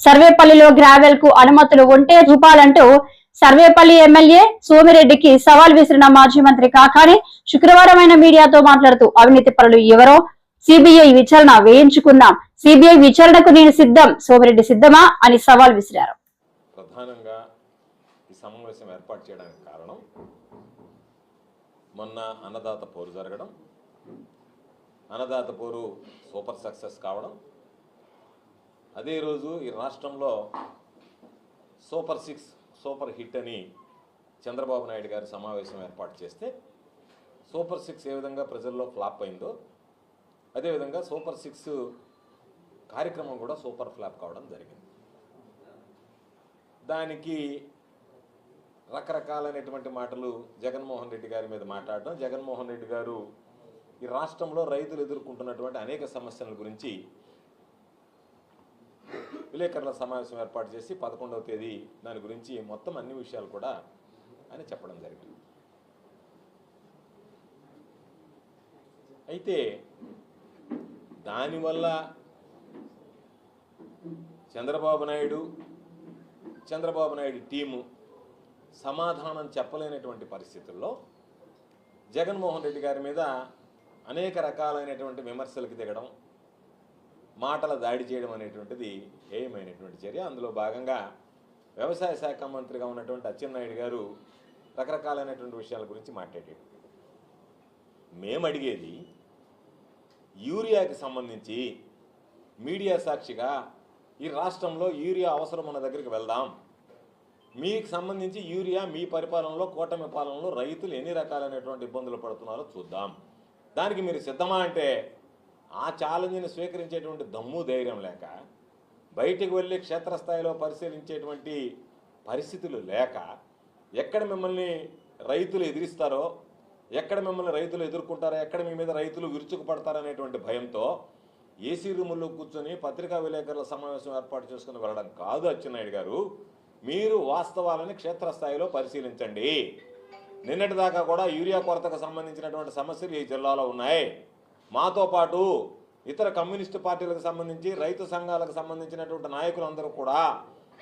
సర్వేపల్లిలో గ్రావెల్కు అనుమతులు ఉంటే చూపాలంటూ సర్వేపల్లి ఎమ్మెల్యే సోమిరెడ్డికి సవాల్ విసిరిన మాజీ మంత్రి కాకాని శుక్రవారం ఆయన మీడియాతో మాట్లాడుతూ అవినీతి పరులు ఎవరో? సిబిఐ విచారణ వేయించుకుందాం సిబిఐ విచారణకు నేను సిద్ధం. సోమిరెడ్డి సిద్ధమా? అని సవాల్ విసిరారు. ప్రధానంగా ఈ సమావేశం ఏర్పాటు చేయడానికి కారణం మొన్న అన్నదాత పోరు జరగడం అన్నదాత పోరు సూపర్ సక్సెస్ కావడం అదే రోజు ఈ రాష్ట్రంలో సూపర్ సిక్స్ సూపర్ హిట్ అని చంద్రబాబు నాయుడు గారి సమావేశం ఏర్పాటు చేస్తే సూపర్ సిక్స్ ఏ విధంగా ప్రజల్లో ఫ్లాప్ అయిందో అదేవిధంగా సూపర్ సిక్స్ కార్యక్రమం కూడా సూపర్ ఫ్లాప్ కావడం జరిగింది. దానికి రకరకాలైనటువంటి మాటలు జగన్మోహన్ రెడ్డి గారి మీద మాట్లాడడం జగన్మోహన్ రెడ్డి గారు ఈ రాష్ట్రంలో రైతులు ఎదుర్కొంటున్నటువంటి అనేక సమస్యల గురించి విలేకరుల సమావేశం ఏర్పాటు చేసి పదకొండవ తేదీ దాని గురించి మొత్తం అన్ని విషయాలు కూడా ఆయన చెప్పడం జరిగింది. అయితే దానివల్ల చంద్రబాబు నాయుడు చంద్రబాబు నాయుడు టీము సమాధానం చెప్పలేనటువంటి పరిస్థితుల్లో జగన్మోహన్ రెడ్డి గారి మీద అనేక రకాలైనటువంటి విమర్శలకు దిగడం మాటల దాడి చేయడం అనేటువంటిది ఏయమైనటువంటి చర్య. అందులో భాగంగా వ్యవసాయ శాఖ మంత్రిగా ఉన్నటువంటి అచ్చెన్నాయుడు గారు రకరకాలైనటువంటి విషయాల గురించి మాట్లాడాడు మేము అడిగేది యూరియాకి సంబంధించి మీడియా సాక్షిగా ఈ రాష్ట్రంలో యూరియా అవసరం మన దగ్గరికి వెళ్దాం. మీకు సంబంధించి యూరియా మీ పరిపాలనలో కూటమి పాలనలో రైతులు ఎన్ని రకాలైనటువంటి ఇబ్బందులు పడుతున్నారో చూద్దాం. దానికి మీరు సిద్ధమా అంటే ఆ ఛాలెంజ్ని స్వీకరించేటువంటి దమ్ము ధైర్యం లేక బయటికి వెళ్ళి క్షేత్రస్థాయిలో పరిశీలించేటువంటి పరిస్థితులు లేక ఎక్కడ మిమ్మల్ని రైతులు ఎదిరిస్తారో ఎక్కడ మిమ్మల్ని రైతులు ఎదుర్కొంటారో ఎక్కడ మీ మీద రైతులు విరుచుకుపడతారనేటువంటి భయంతో ఏసీ రూముల్లో కూర్చొని పత్రికా విలేకరుల సమావేశం ఏర్పాటు చేసుకుని వెళ్ళడం కాదు అచ్చెన్నాయుడు గారు. మీరు వాస్తవాలని క్షేత్రస్థాయిలో పరిశీలించండి. నిన్నటిదాకా కూడా యూరియా కొరతకు సంబంధించినటువంటి సమస్యలు ఈ జిల్లాలో ఉన్నాయి. మాతో పాటు ఇతర కమ్యూనిస్టు పార్టీలకు సంబంధించి రైతు సంఘాలకు సంబంధించినటువంటి నాయకులందరూ కూడా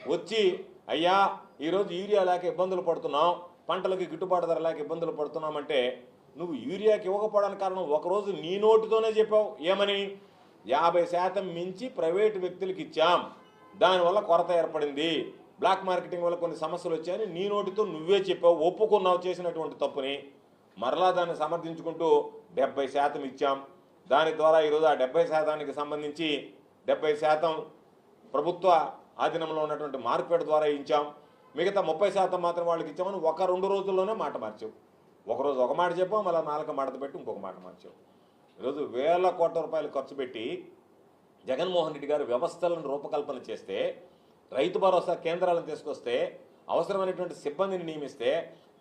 వచ్చి అయ్యా ఈరోజు యూరియా లేక ఇబ్బందులు పడుతున్నాం పంటలకి గిట్టుబాటు ధర లేక ఇబ్బందులు పడుతున్నామంటే నువ్వు యూరియాకి ఇవ్వకపోవడానికి కారణం ఒకరోజు నీ నోటితోనే చెప్పావు ఏమని? యాభై శాతం మించి ప్రైవేటు వ్యక్తులకు ఇచ్చాం. దానివల్ల కొరత ఏర్పడింది. బ్లాక్ మార్కెటింగ్ వల్ల కొన్ని సమస్యలు వచ్చాయని నీ నోటితో నువ్వే చెప్పావు ఒప్పుకున్నావు చేసినటువంటి తప్పుని. మరలా దాన్ని సమర్థించుకుంటూ డెబ్బై శాతం ఇచ్చాం. దాని ద్వారా ఈరోజు ఆ డెబ్బై శాతానికి సంబంధించి డెబ్బై శాతం ప్రభుత్వ ఆధీనంలో ఉన్నటువంటి మార్కెట్ ద్వారా ఇచ్చాం. మిగతా ముప్పై శాతం మాత్రం వాళ్ళకి ఇచ్చామని ఒక రెండు రోజుల్లోనే మాట మార్చావు. ఒకరోజు ఒక మాట చెప్పావు మళ్ళీ నాలుగు మాట పెట్టి ఇంకొక మాట మార్చావు. ఈరోజు వేల కోట్ల రూపాయలు ఖర్చు పెట్టి జగన్మోహన్ రెడ్డి గారు వ్యవస్థలను రూపకల్పన చేస్తే రైతు భరోసా కేంద్రాలను తీసుకొస్తే అవసరమైనటువంటి సిబ్బందిని నియమిస్తే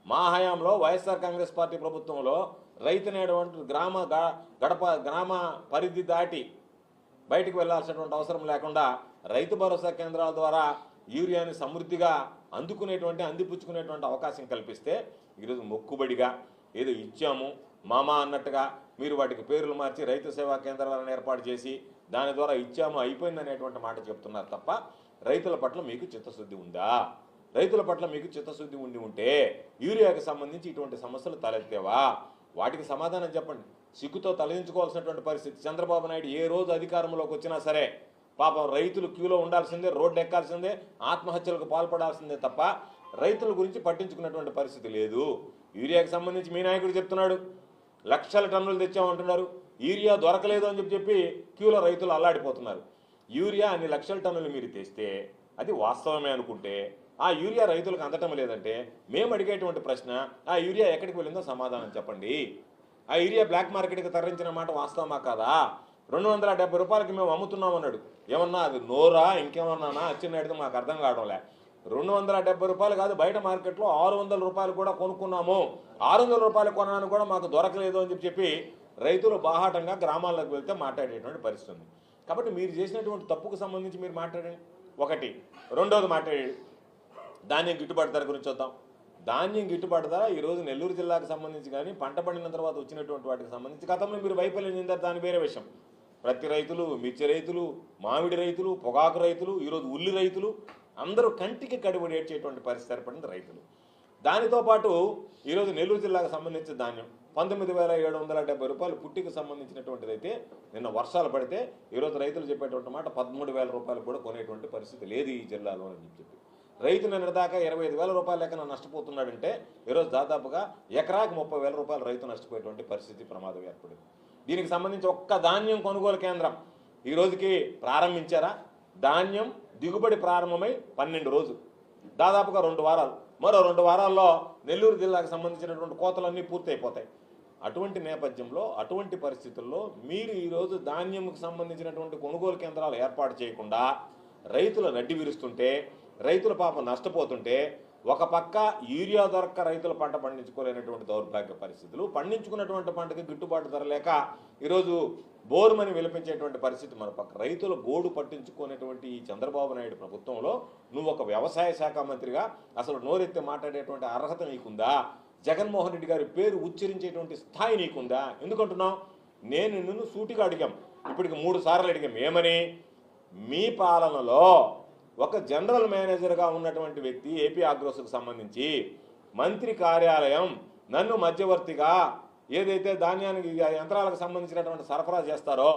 మా హయాంలో వైఎస్ఆర్ కాంగ్రెస్ పార్టీ ప్రభుత్వంలో రైతునేటువంటి గ్రామ గ- గడప గ్రామ పరిధి దాటి బయటకు వెళ్ళాల్సినటువంటి అవసరం లేకుండా రైతు భరోసా కేంద్రాల ద్వారా యూరియాని సమృద్ధిగా అందుకునేటువంటి అందిపుచ్చుకునేటువంటి అవకాశం కల్పిస్తే ఈరోజు మొక్కుబడిగా ఏదో ఇచ్చాము మామా అన్నట్టుగా మీరు వాటికి పేర్లు మార్చి రైతు సేవా కేంద్రాలను ఏర్పాటు చేసి దాని ద్వారా ఇచ్చాము అయిపోయింది అనేటువంటి మాట చెప్తున్నారు తప్ప రైతుల పట్ల మీకు చిత్తశుద్ధి ఉందా? రైతుల పట్ల మీకు చిత్తశుద్ధి ఉండి ఉంటే యూరియాకి సంబంధించి ఇటువంటి సమస్యలు తలెత్తేవా? వాటికి సమాధానం చెప్పండి. సిగ్గుతో తలదించుకోవాల్సినటువంటి పరిస్థితి. చంద్రబాబు నాయుడు ఏ రోజు అధికారంలోకి వచ్చినా సరే పాపం రైతులు క్యూలో ఉండాల్సిందే రోడ్డు ఎక్కాల్సిందే ఆత్మహత్యలకు పాల్పడాల్సిందే తప్ప రైతుల గురించి పట్టించుకున్నటువంటి పరిస్థితి లేదు. యూరియాకి సంబంధించి మీ నాయకుడు చెప్తున్నాడు. లక్షల టన్నులు తెచ్చామంటున్నారు యూరియా దొరకలేదు అని చెప్పి చెప్పి క్యూలో రైతులు అల్లాడిపోతున్నారు. యూరియా అన్ని లక్షల టన్నులు మీరు తెస్తే అది వాస్తవమే అనుకుంటే ఆ యూరియా రైతులకు అందటం లేదంటే మేము అడిగేటువంటి ప్రశ్న ఆ యూరియా ఎక్కడికి వెళ్ళిందో సమాధానం చెప్పండి. ఆ యూరియా బ్లాక్ మార్కెట్కి తరలించిన మాట వాస్తవమా కాదా? రెండు వందల డెబ్బై రూపాయలకి మేము అమ్ముతున్నాం అన్నాడు. ఏమన్నా అది నోరా ఇంకేమన్నానా? వచ్చినట్టు మాకు అర్థం కావడంలే. రెండు వందల డెబ్బై రూపాయలు కాదు బయట మార్కెట్లో ఆరు వందల రూపాయలు కూడా కొనుక్కున్నాము. ఆరు వందల రూపాయలు కొనడానికి కూడా మాకు దొరకలేదు అని చెప్పి చెప్పి రైతులు బాహాటంగా గ్రామాలకు వెళ్తే మాట్లాడేటువంటి పరిస్థితి ఉంది. కాబట్టి మీరు చేసినటువంటి తప్పుకు సంబంధించి మీరు మాట్లాడండి. ఒకటి. రెండోది మాట్లాడేది ధాన్యం గిట్టుబాటు ధర గురించి వద్దాం ధాన్యం గిట్టుబాటు ధర ఈరోజు నెల్లూరు జిల్లాకు సంబంధించి కానీ పంట పండిన తర్వాత వచ్చినటువంటి వాటికి సంబంధించి గతంలో మీరు వైఫల్యం చెందారు దాని వేరే విషయం. ప్రతి రైతులు మిర్చి రైతులు మామిడి రైతులు పొగాకు రైతులు ఈరోజు ఉల్లి రైతులు అందరూ కంటికి కడిబడి ఏడ్చేటువంటి పరిస్థితి ఏర్పడింది రైతులు. దానితో పాటు ఈరోజు నెల్లూరు జిల్లాకు సంబంధించిన ధాన్యం పంతొమ్మిది వేల ఏడు వందల డెబ్బై రూపాయలు పుట్టికి సంబంధించినటువంటిది అయితే నిన్న వర్షాలు పడితే ఈరోజు రైతులు చెప్పేటువంటి మాట పదమూడు వేల రూపాయలు కూడా కొనేటువంటి పరిస్థితి లేదు ఈ జిల్లాలో అని చెప్పి రైతు నిన్నదాకా ఇరవై ఐదు వేల రూపాయల లెక్కన నష్టపోతున్నాడంటే ఈరోజు దాదాపుగా ఎకరాకి ముప్పై వేల రూపాయలు రైతు నష్టపోయేటువంటి పరిస్థితి ప్రమాదం ఏర్పడింది. దీనికి సంబంధించి ఒక్క ధాన్యం కొనుగోలు కేంద్రం ఈ రోజుకి ప్రారంభించారా? ధాన్యం దిగుబడి ప్రారంభమై పన్నెండు రోజులు. దాదాపుగా రెండు వారాలు. మరో రెండు వారాల్లో నెల్లూరు జిల్లాకు సంబంధించినటువంటి కోతలన్నీ పూర్తయిపోతాయి. అటువంటి నేపథ్యంలో అటువంటి పరిస్థితుల్లో మీరు ఈరోజు ధాన్యంకు సంబంధించినటువంటి కొనుగోలు కేంద్రాలు ఏర్పాటు చేయకుండా రైతులు నడ్డి విరుస్తుంటే రైతుల పాపం నష్టపోతుంటే ఒక పక్క యూరియా దొరక్క రైతులు పంట పండించుకోలేనటువంటి దౌర్భాగ్య పరిస్థితులు పండించుకున్నటువంటి పంటకి గిట్టుబాటు ధర లేక ఈరోజు బోరుమని విలపించేటువంటి పరిస్థితి మన పక్క. రైతులు గోడు పట్టించుకునేటువంటి ఈ చంద్రబాబు నాయుడు ప్రభుత్వంలో నువ్వు ఒక వ్యవసాయ శాఖ మంత్రిగా అసలు నోరెత్తి మాట్లాడేటువంటి అర్హత నీకుందా? జగన్మోహన్ రెడ్డి గారి పేరు ఉచ్చరించేటువంటి స్థాయి నీకుందా? ఎందుకంటున్నావు? నేను నిన్ను సూటిగా అడిగాం. ఇప్పటికి మూడు సార్లు అడిగాం. ఏమని? మీ పాలనలో ఒక జనరల్ మేనేజర్గా ఉన్నటువంటి వ్యక్తి ఏపీ ఆగ్రోస్కు సంబంధించి మంత్రి కార్యాలయం నన్ను మధ్యవర్తిగా ఏదైతే ధాన్యానికి యంత్రాలకు సంబంధించినటువంటి సరఫరా చేస్తారో